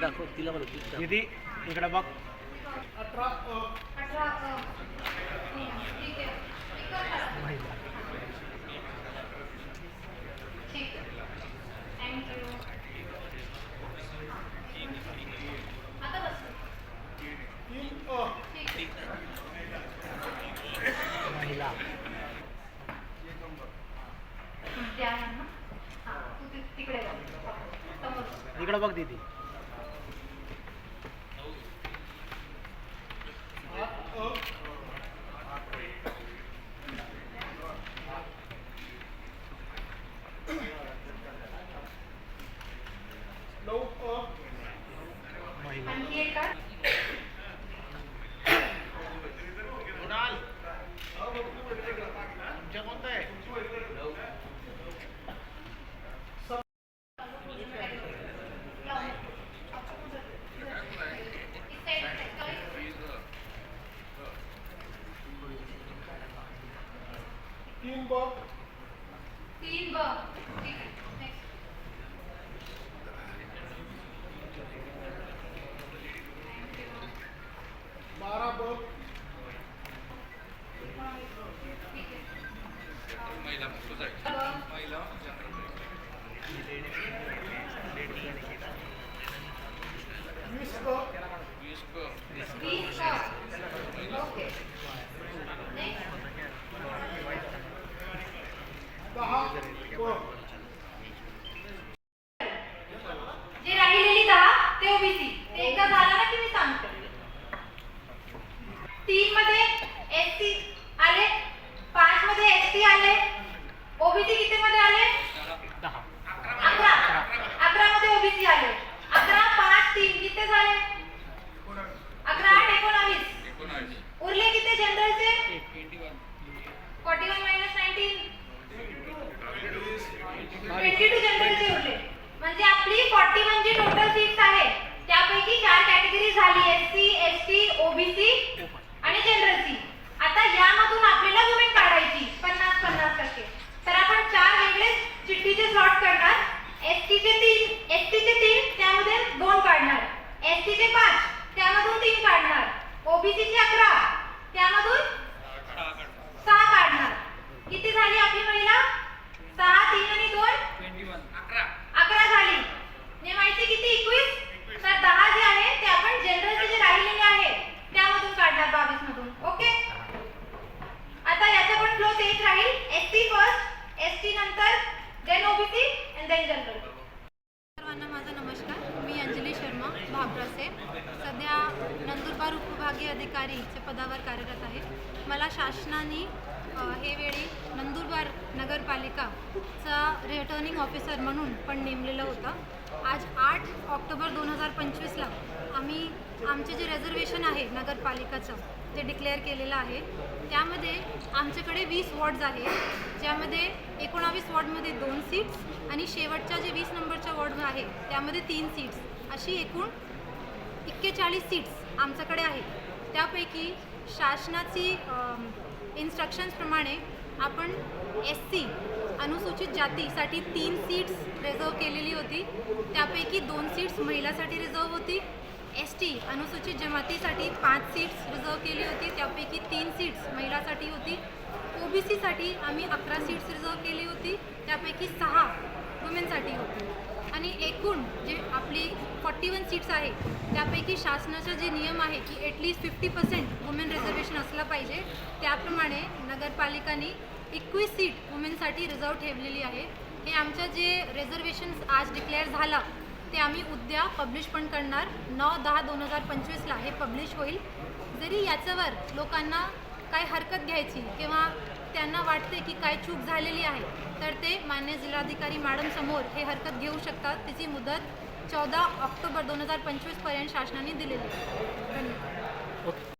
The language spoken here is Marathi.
दाखव तिला मला. दीदी इकडे बघ. अठरा अ, ठीक आहे ठीक आहे ठीक आहे थँक्यू आता बस ठीक आहे महिला द्या ना हां तू ति- तिकडे बघ समोर इकडे बघ दीदी महिला आणखी एक का तीन ब. ठीक आहे. नेक्स्ट बारा ब. महिला ब महिला वीस ब वीस क वीस का ओके नेक्स्ट दहा ब जे राहिलेली दहा ते ओबीसी. ते एकदा झाला ना की मी सांगते. तीन मध्ये एस टी आले पाच मध्ये एस टी आले ओबीसी किती मध्ये आले दहा अकरा अकरा मध्ये ओबीसी आले अकरा पाच तीन किती झाले अकरा आठ एकोणावीस एकोणावीस उरले किती जनरलचे twenty one forty one minus nineteen twenty two जनरलचे उरले म्हणजे आपली फॉर्टी वन जी टोटल सीट्स आहे त्यापैकी चार कॅटेगरी झाली S C S T OBC आणि जनरल सी आता यामधून आपल्याला वुमेन काढायची पन्नास पन्नास टक्के तर आपण चार वेगळे चिठ्ठीचे स्लॉट करणार एस टीचे तीन एस टीचे तीन त्यामध्ये दोन काढणार एस टीचे पाच त्यामधून तीन काढणार ओबीसीचे अकरा त्यामधून सहा काढणार किती झाली आपली महिला सहा तीन आणि दोन ट्वेंटी वन अकरा अकरा झाली नेमायची किती एकवीस तर दहा जे आहे ते आपण जनरलचे जे राहिलेले आहे त्यामधून काढणार बावीस मधून ओके आता याचा पण फ्लो तेच राहील S T first S T नंतर then OBC and then general सर्वांना माझा नमस्कार मी अंजली शर्मा भाबरसे सध्या नंदुरबार उपविभागीय अधिकारीच्या पदावर कार्यरत आहे मला शासनाने हे वेळी नंदुरबार नगरपालिकाचा रिटर्निंग ऑफिसर म्हणून पण नेमलेलं होतं. आज आठ ऑक्टोबर दोन हजार पंचवीसला आम्ही आमचे जे रिझर्वेशन आहे नगरपालिकाचं ते डिक्लेअर केलेलं आहे. त्यामध्ये आमच्याकडे वीस वॉर्ड्स आहे ज्यामध्ये एकोणावीस वॉर्डमध्ये दोन सीट्स आणि शेवटच्या जे वीस नंबरच्या वॉर्ड आहे त्यामध्ये तीन सीट्स अशी एकूण एक्केचाळीस सीट्स आमच्याकडे आहेत. त्यापैकी शासनाची इन्स्ट्रक्शन्सप्रमाणे आपण एस सी अनुसूचित जातीसाठी तीन सीट्स रिझर्व केलेली होती. त्यापैकी दोन सीट्स महिलासाठी रिझर्व होती. एस टी अनुसूचित जमातीसाठी पाच सीट्स रिझर्व केली होती. त्यापैकी तीन सीट्स महिलासाठी होती. ओ बी सीसाठी आम्ही अकरा सीट्स रिझर्व केली होती. त्यापैकी सहा वुमेनसाठी होती. आणि एकूण जे आपली फॉर्टी वन सीट्स आहे त्यापैकी शासनाचा जे नियम आहे की at least fifty percent women reservation असलं पाहिजे त्याप्रमाणे नगरपालिकांनी एकवीस सीट वुमेनसाठी रिझर्व ठेवलेली आहे. हे आमचं जे रिझर्वेशन आज डिक्लेअर झालं ते आम्ही उद्या पब्लिश पण करणार. नऊ दहा दोन हजार पंचवीसला हे पब्लिश होईल. जरी याच्यावर लोकांना काय हरकत घ्यायची किंवा त्यांना वाटते की काय चूक झालेली आहे तर ते मान्य जिल्हाधिकारी मॅडम समोर हे हरकत घेऊ शकतात. त्याची मुदत चौदा ऑक्टोबर दोन हजार पंचवीसपर्यंत शासनाने दिलेली आहे. धन्यवाद. ओके.